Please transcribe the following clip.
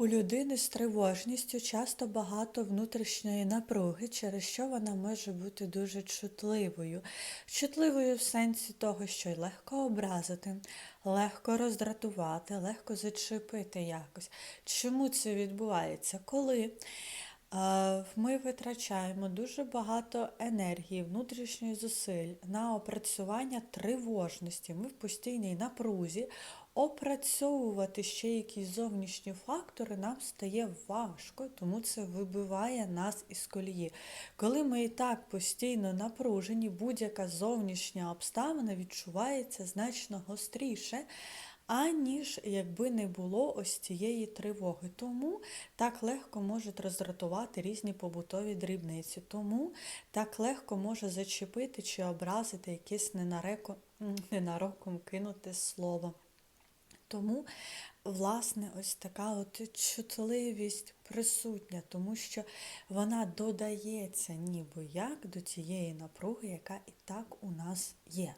У людини з тривожністю часто багато внутрішньої напруги, через що вона може бути дуже чутливою. Чутливою в сенсі того, що й легко образити, легко роздратувати, легко зачепити якось. Чому це відбувається? Коли ми витрачаємо дуже багато енергії, внутрішніх зусиль на опрацювання тривожності. Ми в постійній напрузі. Опрацьовувати ще якісь зовнішні фактори нам стає важко, тому це вибиває нас із колії. Коли ми і так постійно напружені, будь-яка зовнішня обставина відчувається значно гостріше, аніж якби не було ось цієї тривоги. Тому так легко можуть роздратувати різні побутові дрібниці. Тому так легко може зачепити чи образити якесь ненареко, ненароком кинуте слово. Тому, власне, ось така от чутливість присутня, тому що вона додається ніби як до тієї напруги, яка і так у нас є.